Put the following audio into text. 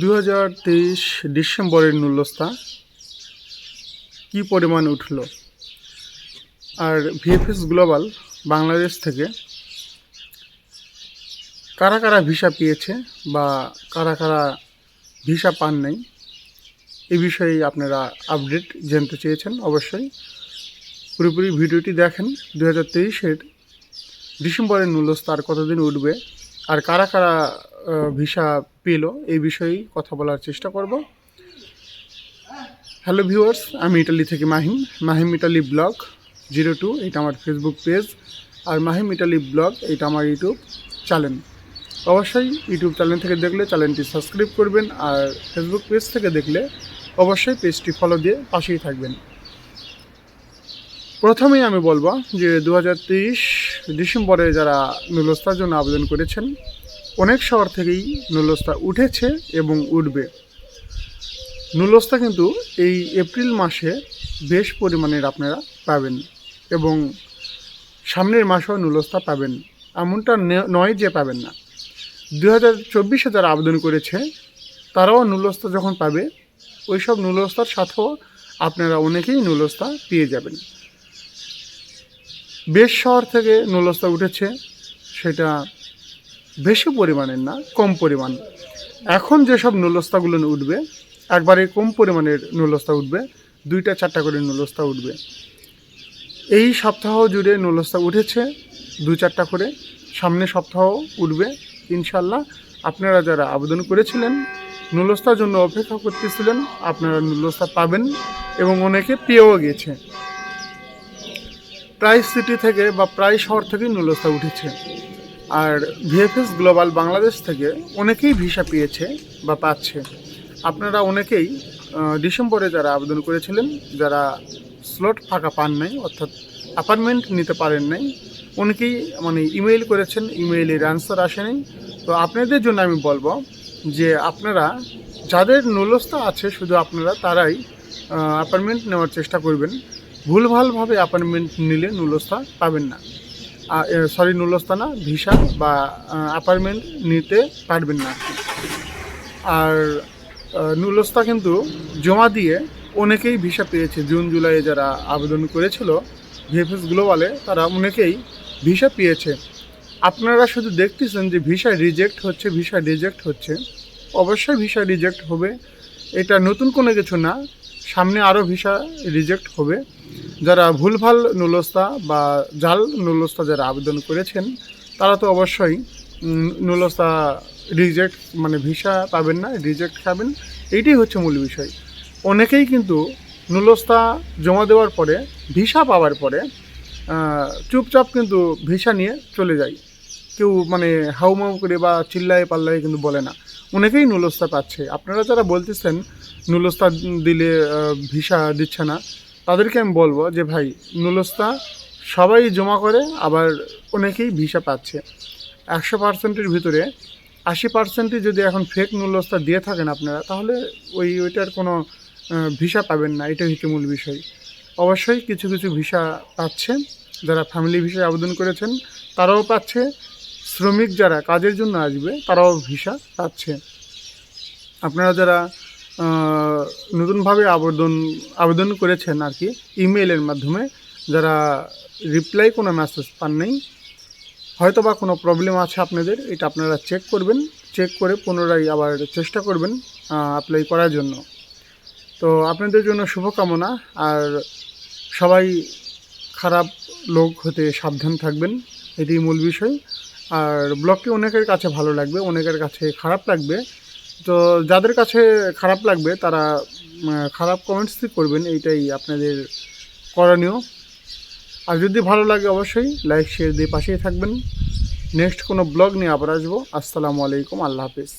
দু হাজার তেইশ ডিসেম্বরের নুলস্তা কি পরিমাণ উঠল? আর ভিএফএস গ্লোবাল বাংলাদেশ থেকে কারা কারা ভিসা পেয়েছে বা কারা কারা ভিসা পান নাই এ বিষয়ে আপনারা আপডেট জানতে চেয়েছেন অবশ্যই। পুরোপুরি ভিডিওটি দেখেন দু হাজার ডিসেম্বরের নুলস্তা আর কতদিন উঠবে, আর কারা কারা ভিসা পেল, এই বিষয়েই কথা বলার চেষ্টা করব। হ্যালো ভিউয়ার্স আমি ইটালি থেকে Mahim. Mahim Italy blog zero two, এটা আমার ফেসবুক পেজ আর মাহিম ইটালি ব্লগ, এটা আমার ইউটিউব চ্যানেল অবশ্যই ইউটিউব চ্যানেল থেকে দেখলে চ্যানেলটি সাবস্ক্রাইব করবেন, আর ফেসবুক পেজ থেকে দেখলে অবশ্যই পেজটি ফলো দিয়ে পাশেই থাকবেন। প্রথমেই আমি বলব যে দু হাজার তেইশ ডিসেম্বরে যারা নুলস্তার জন্য আবেদন করেছেন অনেক শহর থেকেই নুলস্তা উঠেছে এবং উঠবে। নুলস্তা কিন্তু এই এপ্রিল মাসে বেশ পরিমাণের আপনারা পাবেন এবং সামনের মাসেও নুলস্তা পাবেন। এমনটা নয় যে পাবেন না। দু হাজার চব্বিশে যারা আবেদন করেছে, তারাও নুলস্তা যখন পাবে ওই সব নুলস্তার সাথেও আপনারা অনেকেই নুলস্তা পেয়ে যাবেন। বেশ শহর থেকে নুলস্তা উঠেছে, সেটা বেশি পরিমাণের না, কম পরিমাণ। এখন যেসব নুলস্তাগুলো উঠবে, একবারে কম পরিমাণের নুলস্তা উঠবে, দুইটা চারটা করে নুলস্তা উঠবে। এই সপ্তাহ জুড়ে নুলস্তা উঠেছে, দু চারটা করে। সামনে সপ্তাহ উঠবে ইনশাল্লাহ আপনারা যারা আবেদন করেছিলেন, নুলস্তার জন্য অপেক্ষা করতেছিলেন, আপনারা নুলস্তা পাবেন এবং অনেকে পেয়েও গেছে। প্রায় সিটি থেকে বা প্রায় শহর থেকেই নুলস্তা উঠেছে। আর ভিএফএস গ্লোবাল বাংলাদেশ থেকে অনেকেই ভিসা পেয়েছে বা পাচ্ছে। আপনারা অনেকেই ডিসেম্বরে যারা আবেদন করেছিলেন, যারা স্লট ফাঁকা পান নাই, অর্থাৎ অ্যাপার্টমেন্ট নিতে পারেন নাই, অনেকেই মানে ইমেইল করেছেন, ইমেইলের অ্যান্সার আসেনি। তো আপনাদের জন্য আমি বলব যে আপনারা, যাদের নুলস্তা আছে শুধু আপনারা, তারাই অ্যাপার্টমেন্ট নেওয়ার চেষ্টা করবেন। ভুলভালভাবে অ্যাপার্টমেন্ট নিলে নুলস্তা পাবেন না। সরি নুলস্তা না ভিসা বা অ্যাপার্টমেন্ট নিতে পারবেন না। আর নুলস্তা কিন্তু জমা দিয়ে অনেকেই ভিসা পেয়েছে। জুন, জুলাইয়ে যারা আবেদন করেছিল ভিএফএস গ্লোবালে, তারা অনেকেই ভিসা পেয়েছে। আপনারা শুধু দেখতেছেন যে ভিসা রিজেক্ট হচ্ছে, ভিসা রিজেক্ট হচ্ছে। অবশ্যই ভিসা রিজেক্ট হবে। এটা নতুন কোনো কিছু না। সামনে আরও ভিসা রিজেক্ট হবে। যারা ভুলভাল নুলস্তা বা জাল নুলস্তা যারা আবেদন করেছেন, তারা তো অবশ্যই নুলস্তা রিজেক্ট মানে ভিসা পাবেন না রিজেক্ট খাবেন এইটাই হচ্ছে মূল বিষয়। অনেকেই কিন্তু নুলস্তা জমা দেওয়ার পরে ভিসা পাওয়ার পরে চুপচাপ কিন্তু ভিসা নিয়ে চলে যায়। কেউ মানে হাউমাউ করে বা চিল্লায় পাল্লায় কিন্তু বলে না। অনেকেই নুলস্তা পাচ্ছে। আপনারা যারা বলতেছেন নুলস্তা দিলে ভিসা দিচ্ছে না তাদেরকে আমি বলব যে, ভাই, নুলস্তা সবাই জমা করে আবার অনেকেই ভিসা পাচ্ছে। একশো পার্সেন্টের ভিতরে আশি পার্সেন্টই যদি এখন ফেক নুলস্তা দিয়ে থাকেন আপনারা, তাহলে ওই, ওইটার কোনো ভিসা পাবেন না। এটা হচ্ছে মূল বিষয়। অবশ্যই কিছু কিছু ভিসা পাচ্ছে যারা ফ্যামিলি ভিসায় আবেদন করেছেন, তারাও পাচ্ছে। শ্রমিক যারা কাজের জন্য আসবে, তারাও ভিসা পাচ্ছে। আপনারা যারা নতুনভাবে আবেদন আবেদন করেছেন আর কি ইমেলের মাধ্যমে। যারা রিপ্লাই কোনো মেসেজ পান নেই হয়তো বা কোনো প্রবলেম আছে আপনাদের, এটা আপনারা চেক করবেন। চেক করে পুনরায় আবার চেষ্টা করবেন অ্যাপ্লাই করার জন্য। তো আপনাদের জন্য শুভকামনা, আর সবাই খারাপ লোক হতে সাবধান থাকবেন এটি মূল বিষয়। আর ব্লগটি অনেকের কাছে ভালো লাগবে, অনেকের কাছে খারাপ লাগবে। তো যাদের কাছে খারাপ লাগবে, তারা খারাপ কমেন্টস করবেন, এইটাই আপনাদের করণীয়। আর যদি ভালো লাগে অবশ্যই লাইক শেয়ার দিয়ে পাশেই থাকবেন। নেক্সট কোনো ব্লগ নিয়ে আবার আসব। আসসালামু আলাইকুম, আল্লাহ হাফিজ।